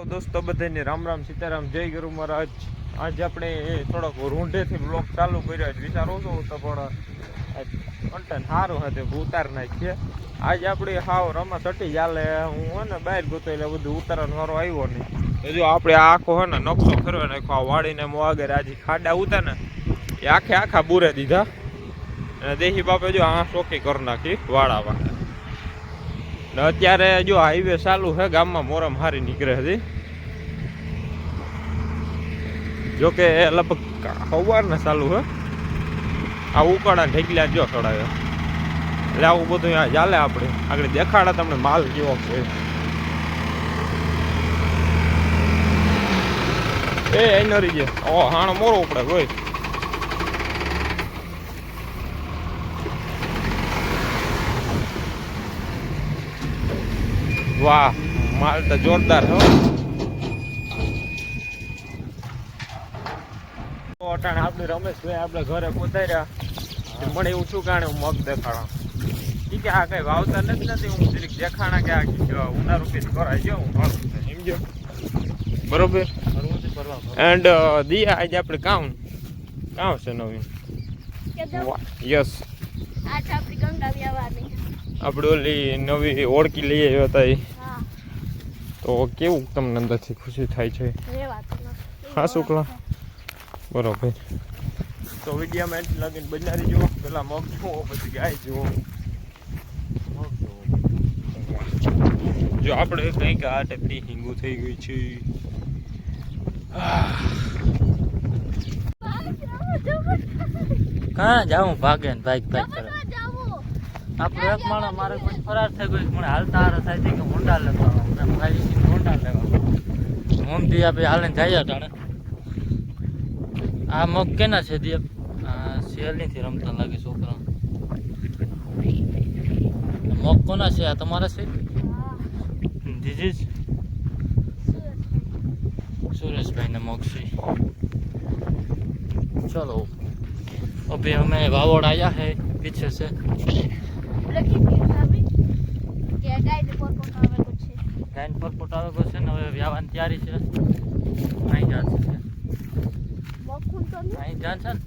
તો દોસ્તો બધાને રામ રામ, સીતારામ, જય ગુરુ મહારાજ. આજે આપણે થોડોક રૂંઢેથી બ્લોક ચાલુ કર્યો છે. વિચારો છો તો, પણ કંટન સારું હતું ઉતાર નાખીએ. આજે આપણે હાવ રમત ચટી ચાલે. હું હે ને બહાર ગોતો એટલે બધું ઉતારવાનો વારો આવ્યો નહીં. જો આપણે આખો હે ને નકશો ફેરવે નાખો આ વાળીને મો આગળ આજે ખાડા ઉતા ને, એ આખે આખા બુરે દીધા. અને દેહી બાપે જો આ શોખી કરી નાખી વાળાવા ને અત્યારે જો હાઈવે ચાલુ છે, ગામમાં મોરમ હારી નીકળે હતી જો કે લગભગ સવારના ચાલુ છે. આ ઉકાળા ઢેકલા જો ચડાવે. એટલે આવું બધું અહીંયા ચાલે આપણે. આગળ દેખાડે તમને માલ કેવો છે. એ એનરી છે ઓ હાણ મોરો ઉપડે કોઈ વાહ માલ તો જોરદાર હો. તો અટાણે આપણે રમેશભાઈ આપણે ઘરે પહોંચાડ્યા મને એવું શું કારણે હું મગ દેખાડો? ઠીક કે આ કઈ વાવતા નથી નથી. હું જરીક દેખાણા કે આ ઉના ઉનાળુ કંઈક કરાય ગયો હું મારું સમજો બરોબર. એન્ડ દિયા આજે આપણે કામ. કામ છે નવીન યસ. આજે આપણે ગંગા વ્યવહારની આપણે ઓલી નવી ઓળખી લઈએ આવ્યા હતા એ. તો કેવું તમને અંદરથી ખુશી થાય છે? હા શુક્લા. બરોબર તો વિડીયોમાં એન્ડ લગીન બનારી જુઓ પેલા મગ જુઓ પછી ગાય જુઓ. જો આપણે કંઈક આ ટાઈપની હિંગુ થઈ ગઈ છે. કાં જાઉં ભાગે ને ભાગ ભાગ કરે આપણો એક માણસ મારે કોઈ ફરાર થઈ ગયો મને હાલતા હારે થાય છે કે હોન્ડા લેવા ભાઈ હોન્ડા લેવા હોમ દિયા ભાઈ હાલે જાય ટાણે. આ મગ કેના છે દિયા? શેર નથી રમતા લાગે છોકરા. મગ કોના છે? આ તમારા છે? ધીજીજ સુરેશભાઈ ને મગ છે. ચલો. અભી અમે વાવડ આવ્યા હે, પીછે છે. લખી દીધું આવી કે પરપોટ આવે કો છે? ગાયને પરપોટ આવે કો છે ને હવે વ્યાવાની તૈયારી છે. અહીં જાન છે. મોખું તો નહીં? જાન છે ને?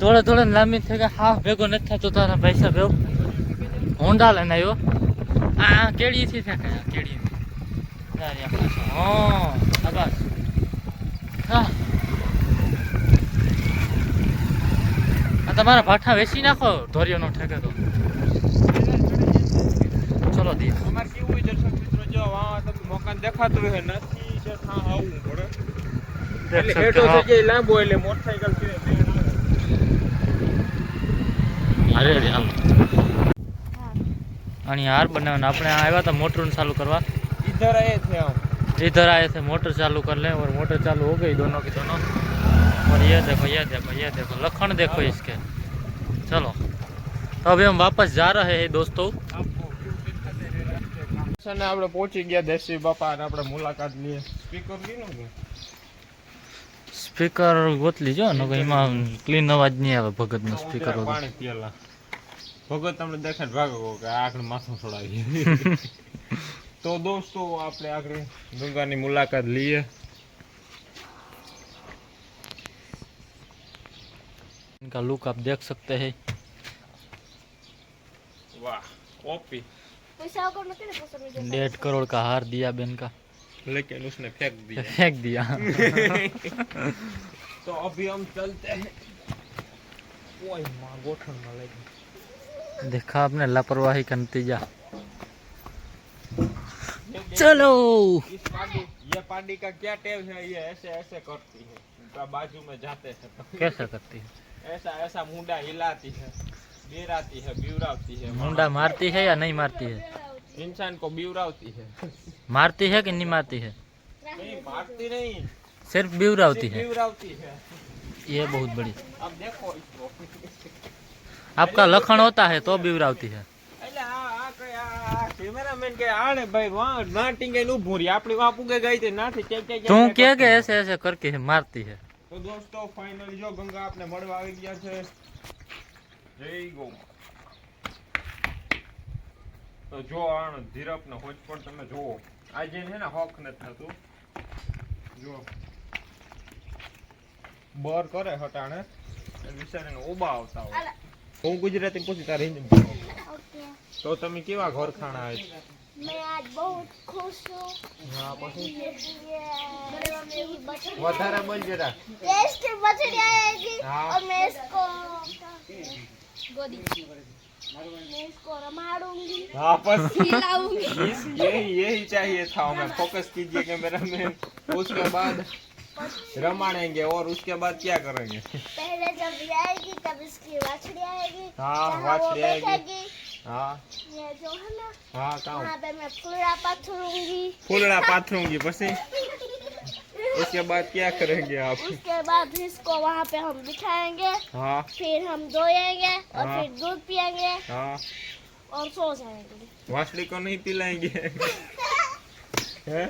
થોડા થોડા લાંબી થઈ ગયા. હા ભેગો નથી થતો તારા પૈસા ભેગો હોન્ડા લઈને આવ્યો. આ કેળીથી થાય કેળીથી? હા બસ. તમારા ભાઠા વેચી નાખો ધોરીઓનો ઠેકે તો ચલો દી. અમાર કેવું હોય દર્શક મિત્રો જો મકાન દેખાતું હોય નથી છે થા આવું પડે. એટલે હેઠો થઈ એટલે મોટરસાઇકલથી અરે અરે હાલ. અને હાર બનાવવાના. આવ્યા હતા મોટર ચાલુ કરવા. ઇધર આયે થે આમ. ઇધર આયે થે મોટર ચાલુ કર લે. મોટર ચાલુ હો દોનો કી દોનો. और ये देखो ये देखो ये देखो लखन देखो इसके चलो तो अभी हम वापस जा रहे हैं दोस्तों ને આપણે પહોંચી ગયા દેશી બાપા અને આપણે મુલાકાત લઈએ સ્પીકર લીધું કે સ્પીકર ગોત લીજો ને એમાં ક્લીન અવાજ નહીં આવે ભગતનો સ્પીકર વગર પાણી પીએલા ભગત તમને દેખાડ ભાગો કે આગળ માથું છોડાવીએ તો દોસ્તો આપણે આગળ ગંગાની મુલાકાત લઈએ इनका लुक आप देख सकते हैं। वाह कॉपी डेढ़ करोड़ का हार दिया बेन का। लेकिन उसने फेंक दिया। फेंक दिया। तो अभी हम चलते हैं। देखा आपने लापरवाही का नतीजा। चलो। इस पाड़ी, ये पार्टी का क्या टेव है? ये ऐसे ऐसे करती है। बाजू में जाते हैं। तो कैसे करती है? ऐसा ऐसा मुंडा हिलाती है गिराती है बिवराती है मुंडा मारती है या नहीं मारती है इंसान को बिवराती है मारती है कि नहीं मारती है नहीं मारती नहीं सिर्फ बिवरावती सिर्फ है बिवराती है ये बहुत बड़ी अब देखो इसको आपका लखन होता है तो बिवरावती है એટલે આ આ કઈ આ આ કેમેરામેન કે આને ભાઈ વાં ના ટીંગે તો દોસ્તો ફાઇનલી જો ગંગા આપને મળવા આવી ગયા છે. જય ગૌ તો જો આણ ધીરપ ને હોજ પણ તમે જુઓ. આજે છે ને હોક નથી થતું. જો. બર કરે હટાણે. વિચારીને ઓબા આવતા હોય. હું ગુજરાતી પૂછી તારે તો તમે કેવા ઘર ખાણા આવે છે आज बहुत खुश हूँ હા પછી ये बछड़ी વધારે બોલ જરા टेस्ट बछड़ी आएगी हाँ। और मैं इसको गोदी मैं इसको रमाड़ूंगी हाँ बस खिलाऊंगी इस यही यही चाहिए था हमें फोकस कीजिए कैमरा में उसके बाद रमाड़ेंगे और उसके बाद क्या करेंगे पहले जब ये आएगी तब इसकी बछड़ी आएगी हाँ, जहाँ वो बछड़ी आएगी। हाँ। ये जो है ना हाँ काम वहाँ पे मैं फूला पथरूँगी। फूलड़ा पाथरूँगी पसी उसके बाद क्या करेंगे आप? उसके बाद इसको वहाँ पे हम बिठाएँगे हाँ। फिर हम धोएँगे और हाँ। फिर दूध पिएँगे हाँ। और सो जाएँगे। वासड़ी को नहीं पिलाएँगे।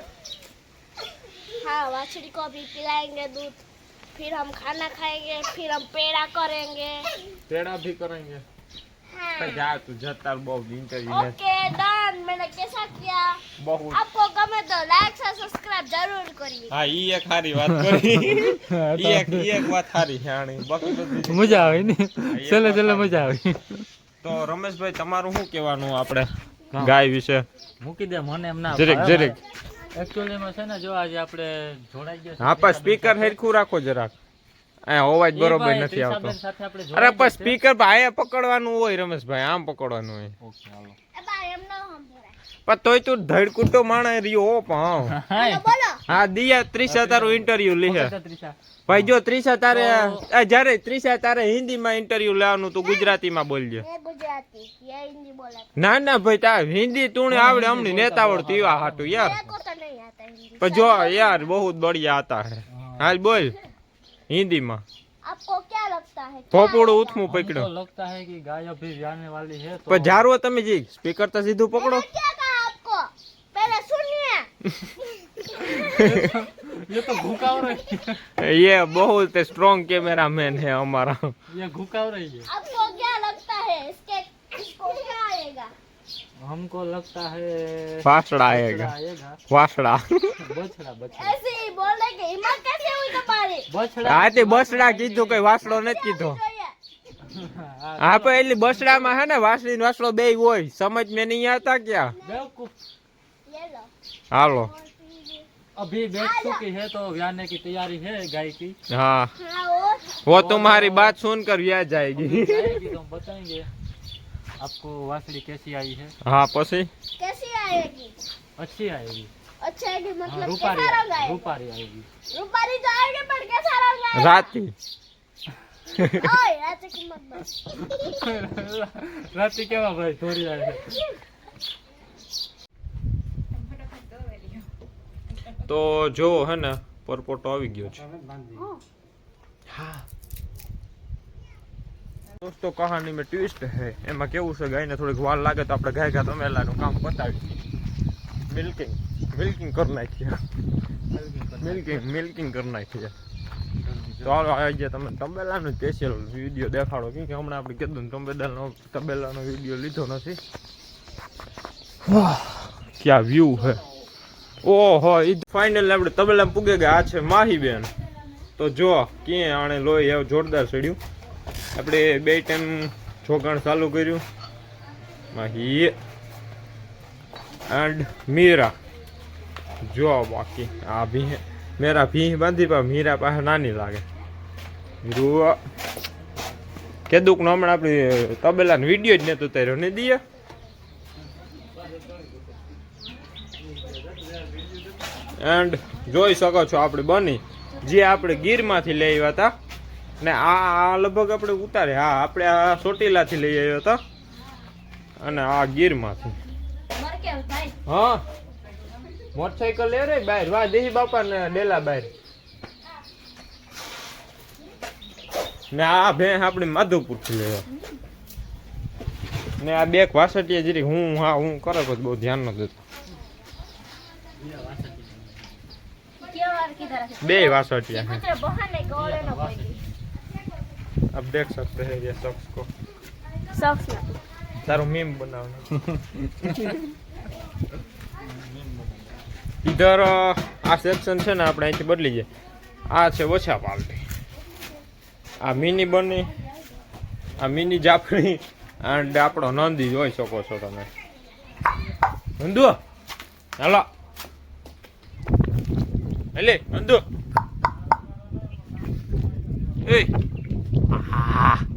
हाँ? वाछड़ी को भी पिलाएँगे दूध। फिर हम खाना खाएँगे फिर हम पेड़ा करेंगे। पेड़ा भी करेंगे। જા. તું તો મજા આવે તો રમેશભાઈ તમારું શું કેવાનું આપણે ગાય વિશે? મૂકી દે મને એમ ના છે ને જો આજે આપણે જોડાઈ ગયા સ્પીકર હેરખું રાખો જરાક. અવાજ બરોબર નથી આવતો. અરે પણ સ્પીકર ભાઈ પકડવાનું હોય રમેશભાઈ આમ પકડવાનું હોય. પણ તોય તું ધડકુટો માણે રહ્યો હો પણ હા દિયા ત્રીસા તારું ઇન્ટરવ્યુ લીધે ભાઈ જો ત્રીસા તારે જયારે ત્રીસા તારે હિન્દીમાં ઇન્ટરવ્યુ લેવાનું તું ગુજરાતીમાં બોલજે. ના ના ભાઈ તા હિન્દી તું આવડે અમને નેતા આવડતું એવા હાટું યાર. પણ જો યાર બહુ બળિયા હતા. હાલ બોલ. हिंदी में आपको क्या लगता है क्या પોપોડું आएगा? ઉથમું हमको पकड़ो लगता है कि गाय अभी ब्याने वाली है तो पर झारो તમે જી સ્પીકર તો સીધું પકડો मैंने क्या कहा आपको पहले सुनिए ये तो घुकाव रही है ये बहुत स्ट्रॉन्ग कैमरा मैन है हमारा ये घुकाव रही है आपको क्या लगता है इसके इसको क्या आएगा हमको लगता है फासड़ा आएगा आएगा વાસડા बछड़ा बछड़ा ऐसे ही बोलने की हिम्मत कैसे हुई तुम्हारी बछड़ा આ તે બસડા કીધું કઈ વાસડો નથી કીધો જોઈએ. હા પણ એટલે બસડામાં હે ને વાસડી ને વાસડો બે હોય સમજ में नहीं आता क्या बेवकूफ ये लो હાલો और फिर अभी बैठ चुकी है तो ब्याने की तैयारी है गाय की हाँ हाँ और वो तुम्हारी बात सुनकर व्या जाएगी आएगी तो हम बताएंगे आपको वासड़ी कैसी आई है हाँ પછી कैसी आएगी अच्छी आएगी અચ્છા એટલે મતલબ રૂપારી રૂપારી આવી રૂપારી તો આવી પણ કેસા રંગ આવ્યો રાતે. રાતે કેવા ભાઈ થોડી આવે તો જો હે ને પરપોટો આવી ગયો છે. હા. દોસ્તો કહાની મેં ટ્વિસ્ટ હે. એમાં કેવું છે ગાયને થોડીક વાર લાગે તો આપણે ગાય ગાય તમેલાનું કામ પતાવી મિલ્કિંગ મિલ્કિંગ કરી નાખીએ મિલ્કિંગ મિલ્કિંગ કરી નાખીએ ચાલો આવી આજે તમે તબેલાનો સ્પેશિયલ વીડિયો દેખાડો કેમ કે હમણાં આપણે કીધું તબેલાનો તબેલાનો વીડિયો લીધો નથી ક્યાં વ્યૂ હે ઓહો ઈ ફાઇનલ આપણે તબેલામાં પૂગે ગયા આ છે માહીબેન તો જો ક્યાં આણે લોહી એવું જોરદાર ચડ્યું આપણે બે ટાઈમ જોગાણ ચાલુ કર્યું. માહી. એન્ડ મીરા. જો બાકી. આ ભી મેરા ભી બાંધી પણ મીરા પાસે નાની લાગે. મીરુ કેદુક નો હમણાં આપણી તબેલાનો વીડિયો જ નહોતો ઉતાર્યો ને દિયા એન્ડ જોઈ શકો છો આપણે બની. જે આપણે ગીરમાંથી લઈ આવ્યા હતા. ને આ લગભગ આપણે ઉતારે. હા આપણે આ ચોટીલાથી લઈ આવ્યા હતા. અને આ ગીરમાંથી. હા. મોટરસાયકલ લે રે બહાર વાહ દેહી બાપા ને ડેલા બહાર ને આ ભેં આપણે માધવપુર થી લેવા ને આ બે વાસટીયા જરી હું હા હું કરે પછી બહુ ધ્યાન ન દેતો क्या वार की तरह से બે વાસટીયા હે कुछ बहाने गोले न पड़ी अब देख सकते हैं ये शख्स को सॉक्स में તારું મીમ બનાવવાનું ઇધર આ સેક્શન છે ને આપણે અહીંથી બદલી જાય આ છે ઓછા પાલટી. આ મિની બની, આ મિની જાફરી અને આપણો નંદી જોઈ શકો છો તમે. નંદુ હાલો. એટલે નંદુ એ. આહ.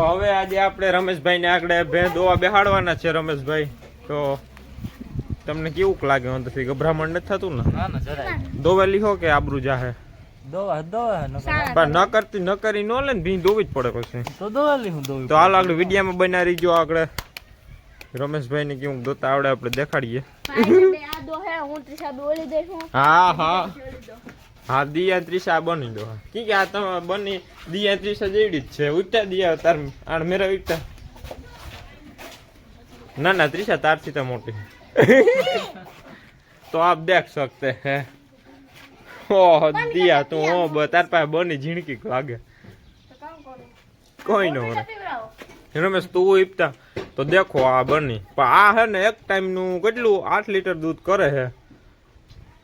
તો હવે આજે આપણે રમેશભાઈને આગળ ભેં દોવા બેહાડવાના છે રમેશભાઈ. તો તમને કેવું લાગે અંદરથી ગભરામણ નથી થતું ને? દોવા ના જરાય દોવેલી હો કે આબરૂ જાહે? ન પણ ન કરતી ન કરી ન લે ને ભી દોવી જ પડે પછી. તો દવા લી દોવી તો હાલ આગળ વિડીયામાં બના રહીજો આગળ. રમેશભાઈને કેવું દોતા આવડે આપણે દેખાડીએ. હા હે. હા દિયા ત્રીસ આ બની દો કી કે આ તમે બની દિયા ત્રીસ જ એવી જ છે. ઉઠતા દિયા તાર આણ મેરા ઉઠતા ના ના ત્રીસા તારથી તો મોટી. તો આપ દેખ શકતે હે. ઓહ દિયા તું ઓ તાર પાસે બની ઝીણકી લાગે. કોઈ ન રમેશ તું ઈપતા. તો દેખો આ બની. પણ આ હે ને એક ટાઈમનું કેટલું આઠ લીટર દૂધ કરે હે?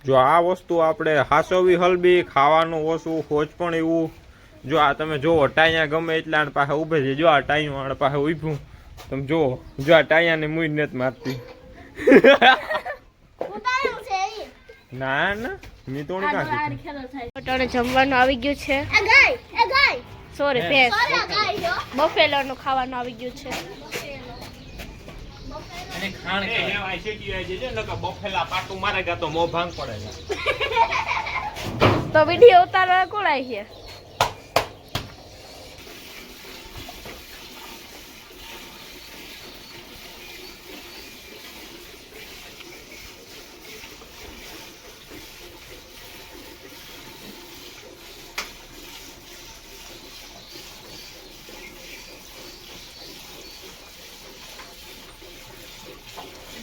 જો આ વસ્તુ આપણે હાસવી હલબી ખાવાનું ઓછું હોજ પણ એવું. જો આ તમે જુઓ ટાઈયા ગમે એટલા આણ પાસે ઊભે છે. જો આ ટાઈયું આણ પાસે ઊભું તમે જુઓ જો આ ટાયાને મુઈ નેત મારતી. ના ના મી તોડી કાઢી ટોટલ જમવાનું આવી ગયું છે. એ ગાય એ ગાય. સોરી ભેંસ. બફેલોનું ખાવાનું આવી ગયું છે. અને ખાણ કે બફેલા પાટું મારે ગા તો મો ભાંગ પડે તો વીડિયો ઉતારવા કોણ આવી છે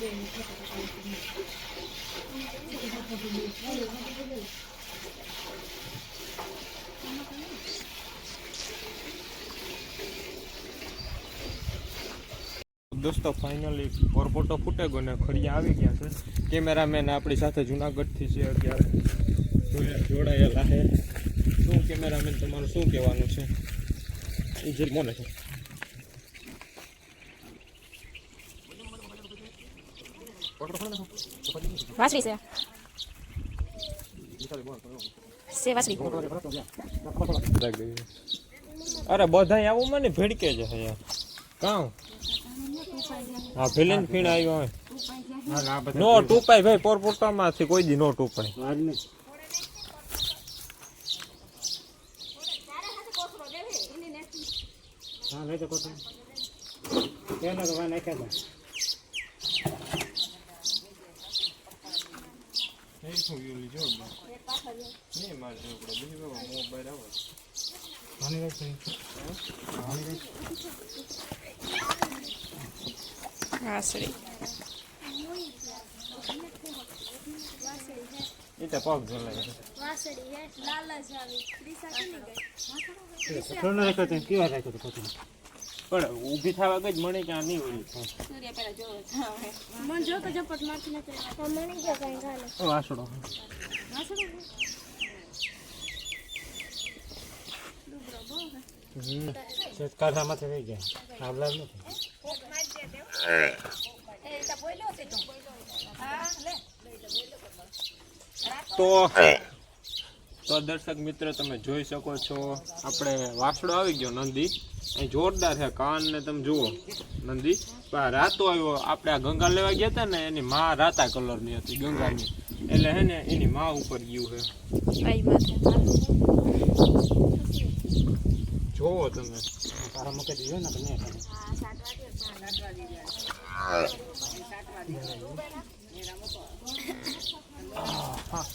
દોસ્તો ફાઇનલી કોરપોટો ફૂટે ગયો ને ખડિયા આવી ગયા છે. કેમેરામેન આપણી સાથે જુનાગઢથી છે અત્યારે. જોડે- જોડાયેલા છે. શું કેમેરામેન તમારું શું કહેવાનું છે? એ જે મને છે. વાસળી છે સે વાસળી અરે બધાય આવું મને ભેડકે છે યાર કાં? હા ફિલિન ફીણ આવ્યો હોય. નો ટૂપાય ભાઈ પોરપોટામાંથી કોઈ દી નો ટૂપાય. વાસળી એ તો પગ જલાય છે. વાસળી હે લાલ જ આવી. ત્રીસા કેટલી ગઈ? પણ ઊભી થવા ગઈ જ મને ક્યાં નહીં હોય? મન જો તો ઝપટ મારતી નથી મને કે કઈ ગાલે. વાસડો હમ. તો તો દર્શક મિત્ર તમે જોઈ શકો છો. આપણે વાસડો આવી ગયો નંદી. જોરદાર છે. કાન ને તમે જુઓ. નંદી રાતો આવ્યો. આપણે આ ગંગા લેવા ગયા હતા ને, એની માં રાતા કલરની હતી, ગંગાની. એટલે હે ને, એની માં ઉપર ગયું છે. જોવો તમે. તારા મકે દીધો ને તમે? હા હા